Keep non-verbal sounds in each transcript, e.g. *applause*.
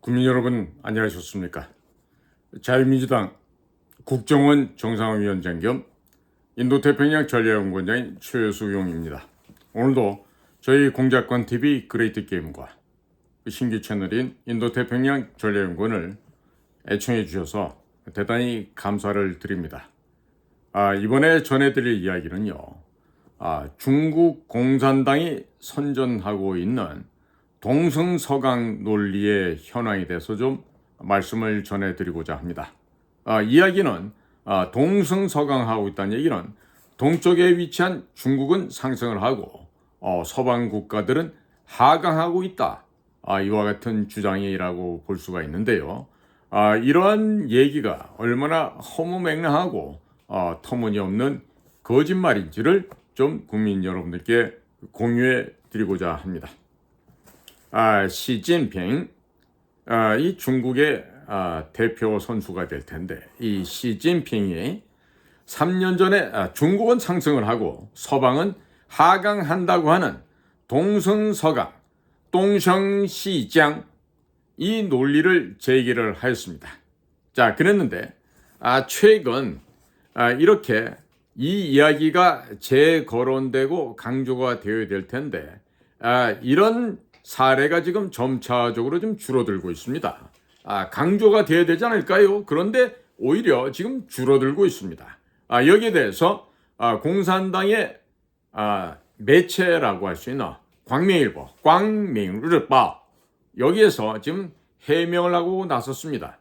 국민 여러분 안녕하셨습니까? 자유민주당 국정원 정상위원장 겸 인도태평양 전략연구원장인 최수용입니다. 오늘도 저희 공작관 TV 그레이트 게임과 신규 채널인 인도태평양 전략연구원을 애청해 주셔서 대단히 감사를 드립니다. 아, 이번에 전해드릴 이야기는요. 아, 중국 공산당이 선전하고 있는 동승서강 논리의 현황에 대해서 좀 말씀을 전해드리고자 합니다. 아, 이야기는 아, 동승서강하고 있다는 얘기는 동쪽에 위치한 중국은 상승을 하고 어, 서방 국가들은 하강하고 있다. 아, 이와 같은 주장이라고 볼 수가 있는데요. 아, 이러한 얘기가 얼마나 허무맹랑하고 어, 터무니없는 거짓말인지를 좀 국민 여러분들께 공유해 드리고자 합니다. 아, 시진핑, 아, 이 중국의 아, 대표 선수가 될 텐데 이 시진핑이 3년 전에 아, 중국은 상승을 하고 서방은 하강한다고 하는 동성서강, 동성시장 이 논리를 제기를 하였습니다. 자, 그랬는데 아, 최근 아, 이렇게 이 이야기가 재거론되고 강조가 되어야 될 텐데 아, 이런 사례가 지금 점차적으로 좀 줄어들고 있습니다. 아, 강조가 돼야 되지 않을까요? 그런데 오히려 지금 줄어들고 있습니다. 아, 여기에 대해서 아, 공산당의 아, 매체라고 할 수 있는 광명일보, 광명일보 여기에서 지금 해명을 하고 나섰습니다.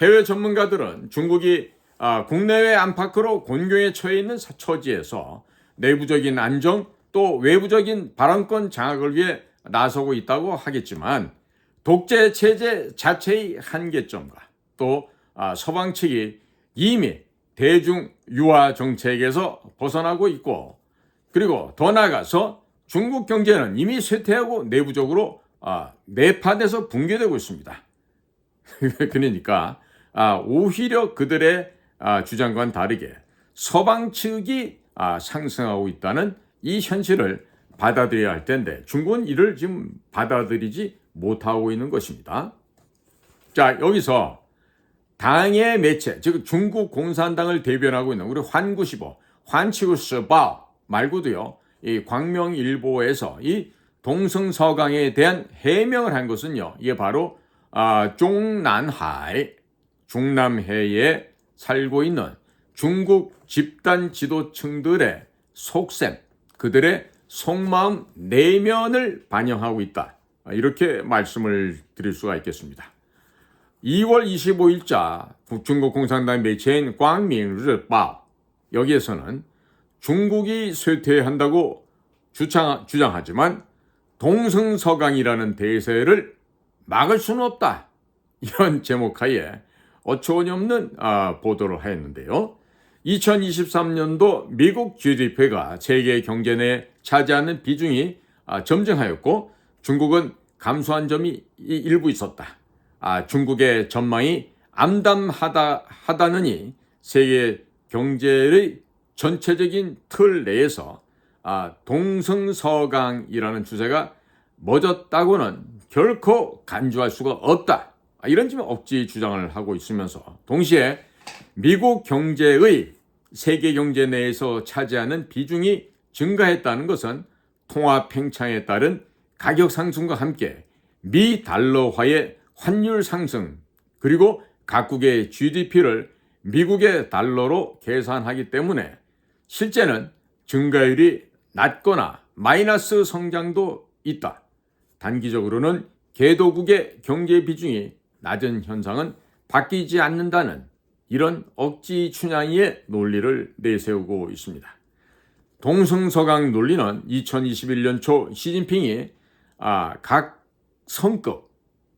해외 전문가들은 중국이 아, 국내외 안팎으로 곤경에 처해 있는 처지에서 내부적인 안정 또 외부적인 발언권 장악을 위해 나서고 있다고 하겠지만 독재 체제 자체의 한계점과 또 아, 서방 측이 이미 대중 유화 정책에서 벗어나고 있고 그리고 더 나아가서 중국 경제는 이미 쇠퇴하고 내부적으로 아, 내파돼서 붕괴되고 있습니다. *laughs* 그러니까 아, 오히려 그들의 아, 주장과는 다르게 서방 측이 아, 상승하고 있다는 이 현실을 받아들여야 할 텐데 중국은 이를 지금 받아들이지 못하고 있는 것입니다. 자 여기서 당의 매체 즉 중국 공산당을 대변하고 있는 우리 환구시보 환치우스바 말고도요 이 광명일보에서 이 동성서강에 대한 해명을 한 것은요 이게 바로 아, 중난하이 중남해에 살고 있는 중국 집단 지도층들의 속셈 그들의 속마음 내면을 반영하고 있다. 이렇게 말씀을 드릴 수가 있겠습니다. 2월 25일자 중국 공산당 매체인 광민르바 여기에서는 중국이 쇠퇴한다고 주장, 주장하지만 동성서강이라는 대세를 막을 수는 없다. 이런 제목하에 어처구니없는 아, 보도를 하였는데요. 2023년도 미국 GDP가 세계 경제 내에 차지하는 비중이 아, 점증하였고 중국은 감소한 점이 일부 있었다. 아, 중국의 전망이 암담하다 하다느니 세계 경제의 전체적인 틀 내에서 아, 동성서강이라는 주제가 멎었다고는 결코 간주할 수가 없다. 아, 이런 지금 억지 주장을 하고 있으면서 동시에 미국 경제의 세계 경제 내에서 차지하는 비중이 증가했다는 것은 통화 팽창에 따른 가격 상승과 함께 미 달러화의 환율 상승 그리고 각국의 GDP를 미국의 달러로 계산하기 때문에 실제는 증가율이 낮거나 마이너스 성장도 있다. 단기적으로는 개도국의 경제 비중이 낮은 현상은 바뀌지 않는다는 이런 억지 춘향이의 논리를 내세우고 있습니다. 동성서강 논리는 2021년 초 시진핑이 아, 각 성급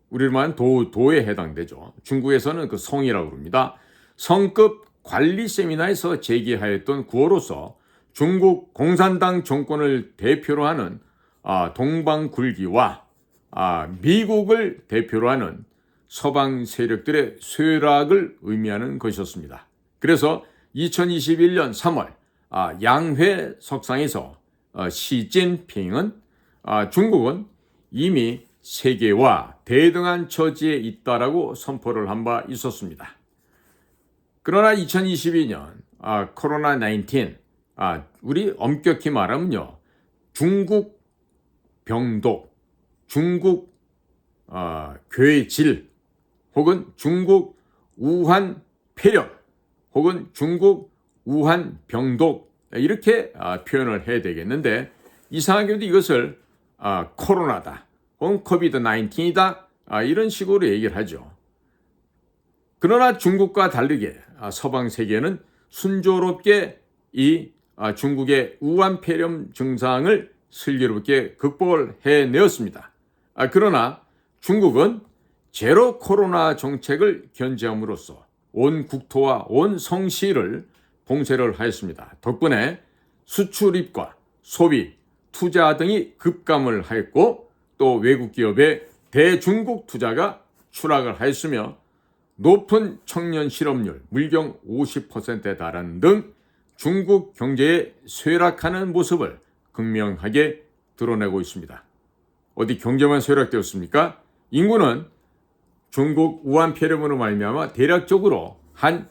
말하면 도, 도에 해당되죠. 중국에서는 그 성이라고 부릅니다. 성급 관리 세미나에서 제기하였던 구호로서 중국 공산당 정권을 대표로 하는 아, 동방굴기와 아, 미국을 대표로 하는 서방 세력들의 쇠락을 의미하는 것이었습니다. 그래서 2021년 3월 아, 양회 석상에서 어, 시진핑은 아, 중국은 이미 세계와 대등한 처지에 있다라고 선포를 한 바 있었습니다. 그러나 2022년 아, 코로나 19 아, 우리 엄격히 말하면요 중국 병독, 중국 어, 괴질 혹은 중국 우한 폐렴 혹은 중국 우한 병독 이렇게 아, 표현을 해야 되겠는데 이상하게도 이것을 아, 코로나다 혹은 코비드 19이다 아, 이런 식으로 얘기를 하죠. 그러나 중국과 다르게 아, 서방 세계는 순조롭게 이 아, 중국의 우한 폐렴 증상을 슬기롭게 극복을 해내었습니다. 아, 그러나 중국은 제로 코로나 정책을 견제함으로써 온 국토와 온 성시를 봉쇄를 하였습니다. 덕분에 수출입과 소비, 투자 등이 급감을 하였고 또 외국 기업의 대중국 투자가 추락을 하였으며 높은 청년 실업률, 물경 50%에 달하는 등 중국 경제의 쇠락하는 모습을 극명하게 드러내고 있습니다. 어디 경제만 쇠락되었습니까? 인구는 중국 우한 폐렴으로 말미암아 대략적으로 한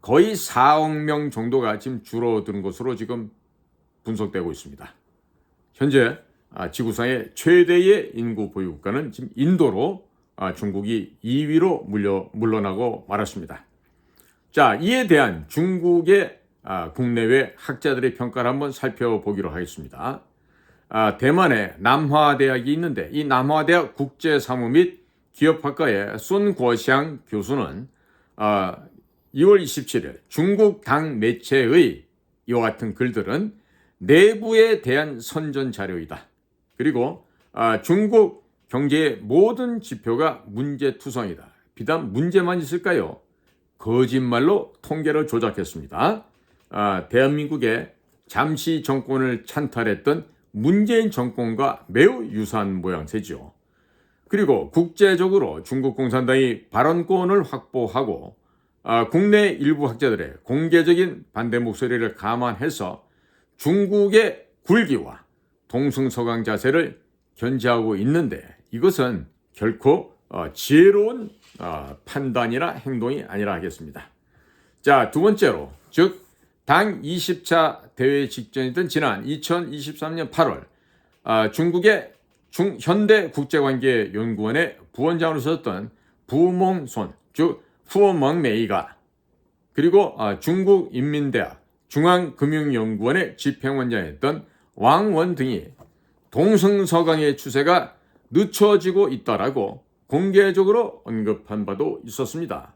거의 4억 명 정도가 지금 줄어드는 것으로 지금 분석되고 있습니다. 현재 아, 지구상의 최대의 인구 보유 국가는 지금 인도로 아, 중국이 2위로 물려 물러나고 말았습니다. 자, 이에 대한 중국의 아, 국내외 학자들의 평가를 한번 살펴보기로 하겠습니다. 대만에 남화대학이 있는데 이 남화대학 국제사무 및 기업학과의 손구샹 교수는 2월 27일 중국 당 매체의 이와 같은 글들은 내부에 대한 선전 자료이다. 그리고 중국 경제의 모든 지표가 문제투성이다. 비단 문제만 있을까요? 거짓말로 통계를 조작했습니다. 대한민국의 잠시 정권을 찬탈했던 문재인 정권과 매우 유사한 모양새죠. 그리고 국제적으로 중국 공산당이 발언권을 확보하고 아, 국내 일부 학자들의 공개적인 반대 목소리를 감안해서 중국의 굴기와 동승서강 자세를 견제하고 있는데 이것은 결코 어, 지혜로운 어, 판단이나 행동이 아니라 하겠습니다. 자, 두 번째로 즉 당 20차 대회 직전이던 지난 2023년 8월 아, 중국의 중, 현대국제관계연구원의 부원장으로 썼던 부몽손, 즉 후어멍메이가 그리고 아, 중국인민대학 중앙금융연구원의 집행원장이었던 왕원 등이 동승서강의 추세가 늦춰지고 있다라고 공개적으로 언급한 바도 있었습니다.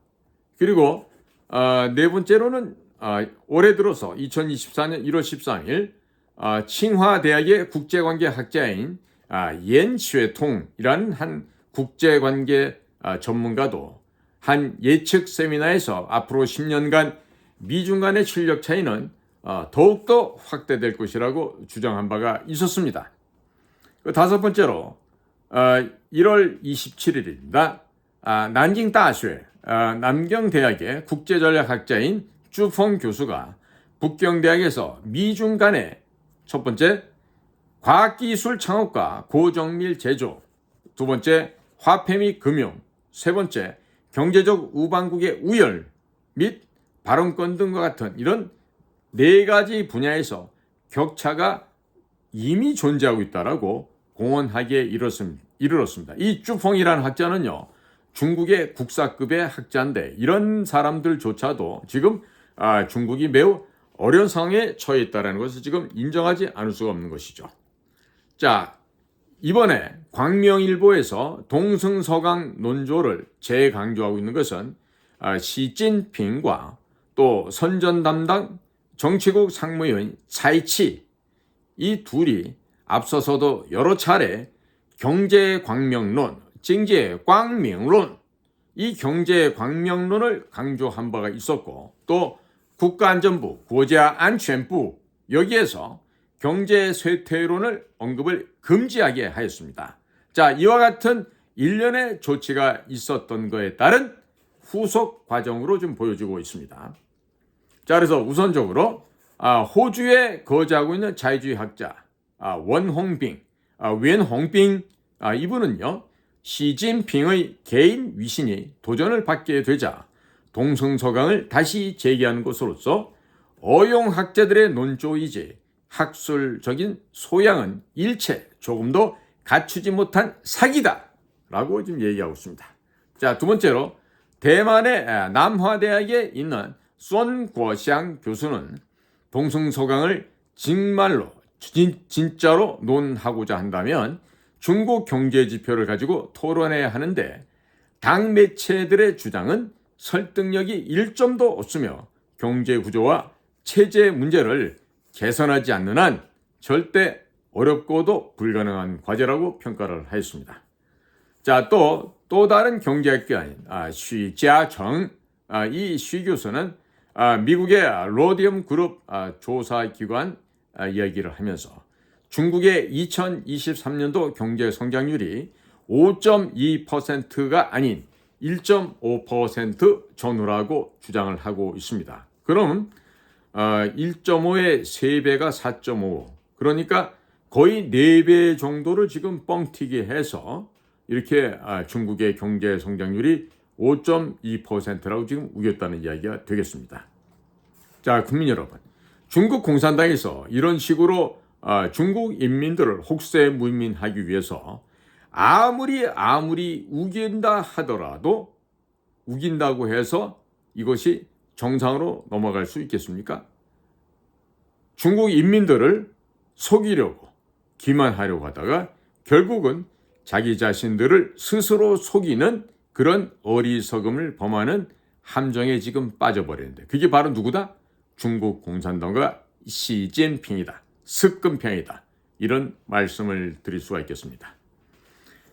그리고 아, 네 번째로는 아, 올해 들어서 2024년 1월 13일 아, 칭화대학의 국제관계 학자인 아, 옌쉐통이라는 한 국제관계 아, 전문가도 한 예측 세미나에서 앞으로 10년간 미중 간의 실력 차이는 아, 더욱더 확대될 것이라고 주장한 바가 있었습니다. 그 다섯 번째로 1월 27일입니다. 난징大学 남경 대학의 국제전략학자인 쭈펑 교수가 북경대학에서 미중 간의 첫 번째 과학기술 창업과 고정밀 제조, 두 번째 화폐 및 금융, 세 번째 경제적 우방국의 우열 및 발언권 등과 같은 이런 네 가지 분야에서 격차가 이미 존재하고 있다라고 공언하기에 이르렀습니다. 이 쭈펑이라는 학자는요, 중국의 국사급의 학자인데 이런 사람들조차도 지금 아, 중국이 매우 어려운 상황에 처해 있다는 것을 지금 인정하지 않을 수가 없는 것이죠. 자, 이번에 광명일보에서 동승서강 논조를 재강조하고 있는 것은 아, 시진핑과 또 선전 담당 정치국 상무위원 차이치 이 둘이 앞서서도 여러 차례 경제 광명론, 경제 광명론 이 경제 광명론을 강조한 바가 있었고 또 국가안전부, 국가안전부 여기에서 경제 쇠퇴론을 언급을 금지하게 하였습니다. 자, 이와 같은 일련의 조치가 있었던 것에 따른 후속 과정으로 좀 보여지고 있습니다. 자, 그래서 우선적으로 아, 호주에 거주하고 있는 자유주의 학자 아, 원홍빙, 아, 웬홍빙 아, 이분은요 시진핑의 개인 위신이 도전을 받게 되자 동성서강을 다시 제기하는 것으로서 어용학자들의 논조이지 학술적인 소양은 일체 조금도 갖추지 못한 사기다 라고 지금 얘기하고 있습니다. 자, 두 번째로 대만의 남화대학에 있는 손구샹 교수는 동성서강을 정말로 진, 진짜로 논하고자 한다면 중국 경제 지표를 가지고 토론해야 하는데 당 매체들의 주장은 설득력이 1점도 없으며 경제 구조와 체제 문제를 개선하지 않는 한 절대 어렵고도 불가능한 과제라고 평가를 하였습니다. 자, 또, 또 다른 경제학교인 아, 쉬지아정, 아, 이쉬 교수는 아, 미국의 로디움 그룹 아, 조사기관 아, 이야기를 하면서 중국의 2023년도 경제 성장률이 5.2%가 아닌 1.5% 전후라고 주장을 하고 있습니다. 그럼 1.5의 3배가 4.5 그러니까 거의 4배 정도를 지금 뻥튀기 해서 이렇게 중국의 경제 성장률이 5.2%라고 지금 우겼다는 이야기가 되겠습니다. 자, 국민 여러분. 중국 공산당에서 이런 식으로 중국 인민들을 혹세 무민하기 위해서 아무리 아무리 우긴다 하더라도 우긴다고 해서 이것이 정상으로 넘어갈 수 있겠습니까? 중국 인민들을 속이려고 기만하려고 하다가 결국은 자기 자신들을 스스로 속이는 그런 어리석음을 범하는 함정에 지금 빠져버리는데 그게 바로 누구다? 중국 공산당과 시진핑이다. 습근평이다. 이런 말씀을 드릴 수가 있겠습니다.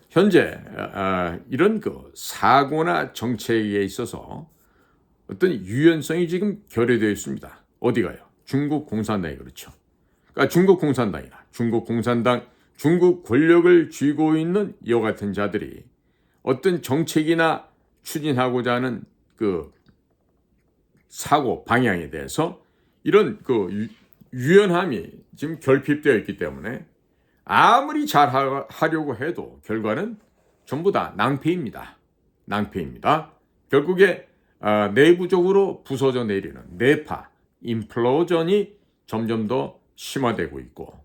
현재 아, 이런 그 사고나 정책에 있어서 어떤 유연성이 지금 결여되어 있습니다. 어디가요? 중국 공산당이 그렇죠. 그러니까 중국 공산당이나 중국 공산당, 중국 권력을 쥐고 있는 이와 같은 자들이 어떤 정책이나 추진하고자 하는 그 사고 방향에 대해서 이런 그 유연함이 지금 결핍되어 있기 때문에 아무리 잘 하려고 해도 결과는 전부 다 낭패입니다. 낭패입니다. 결국에 어, 내부적으로 부서져 내리는 내파, 인플로전이 점점 더 심화되고 있고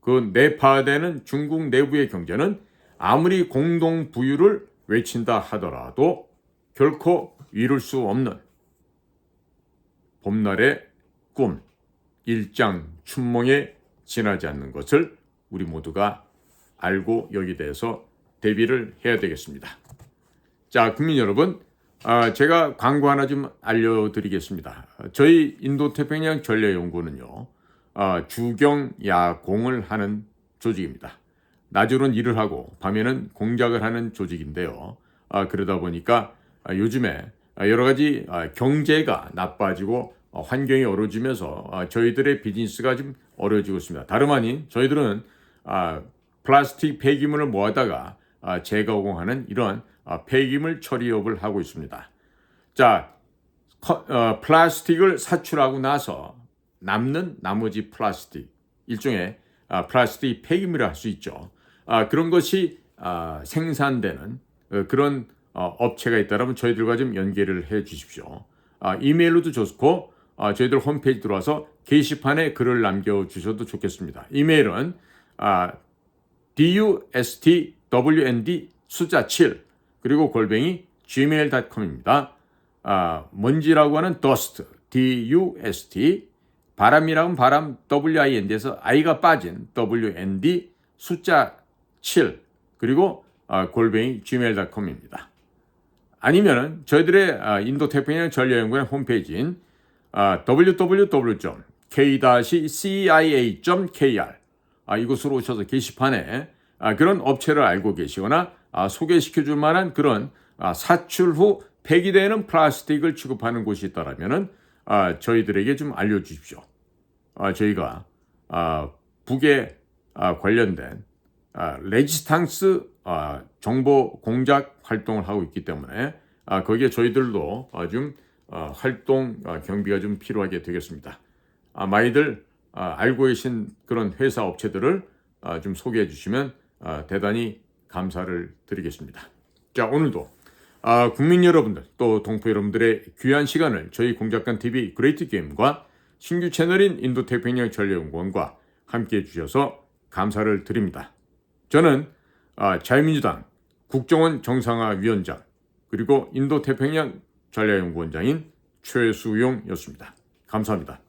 그 내파되는 중국 내부의 경제는 아무리 공동 부유를 외친다 하더라도 결코 이룰 수 없는 봄날의 꿈, 일장 춘몽에 지나지 않는 것을 우리 모두가 알고 여기 대해서 대비를 해야 되겠습니다. 자, 국민 여러분, 아, 제가 광고 하나 좀 알려드리겠습니다. 저희 인도태평양 전례연구는요, 아, 주경 야공을 하는 조직입니다. 낮으로는 일을 하고 밤에는 공작을 하는 조직인데요. 아, 그러다 보니까 요즘에 여러 가지 경제가 나빠지고 어, 환경이 어려지면서 저희들의 비즈니스가 좀 어려워지고 있습니다. 다름 아닌 저희들은 아, 플라스틱 폐기물을 모아다가 아, 재가공하는 이런 아, 폐기물 처리업을 하고 있습니다. 자, 커, 어, 플라스틱을 사출하고 나서 남는 나머지 플라스틱 일종의 아, 플라스틱 폐기물을 할수 있죠. 아, 그런 것이 아, 생산되는 어, 그런 어, 업체가 있다면 저희들과 좀 연계를 해 주십시오. 아, 이메일로도 좋고 아, 저희들 홈페이지 들어와서 게시판에 글을 남겨주셔도 좋겠습니다. 이메일은 아, dustwnd 숫자 7 그리고 골뱅이 gmail.com입니다. 아, 먼지라고 하는 dust, dust, 바람이라고 하면 바람, wind에서 i가 빠진 wnd 숫자 7 그리고 아, 골뱅이 gmail.com입니다. 아니면은 저희들의 아, 인도 태평양 전략연구원 홈페이지인 아, www.k-cia.kr 아, 이곳으로 오셔서 게시판에 아, 그런 업체를 알고 계시거나 아, 소개시켜 줄 만한 그런 아, 사출 후 폐기되는 플라스틱을 취급하는 곳이 있다라면은 아, 저희들에게 좀 알려 주십시오. 아, 저희가 아, 북에 아, 관련된 아, 레지스탕스 아, 정보 공작 활동을 하고 있기 때문에 아, 거기에 저희들도 아, 좀 아, 활동 아, 경비가 좀 필요하게 되겠습니다. 아, 많이들 아, 알고 계신 그런 회사 업체들을 아, 좀 소개해 주시면 아, 대단히 감사를 드리겠습니다. 자 오늘도 아, 국민 여러분들 또 동포 여러분들의 귀한 시간을 저희 공작관 TV 그레이트 게임과 신규 채널인 인도 태평양 전략연구원과 함께 해주셔서 감사를 드립니다. 저는 아, 자유민주당 국정원 정상화 위원장 그리고 인도 태평양 전략연구원장인 최수용이었습니다. 감사합니다.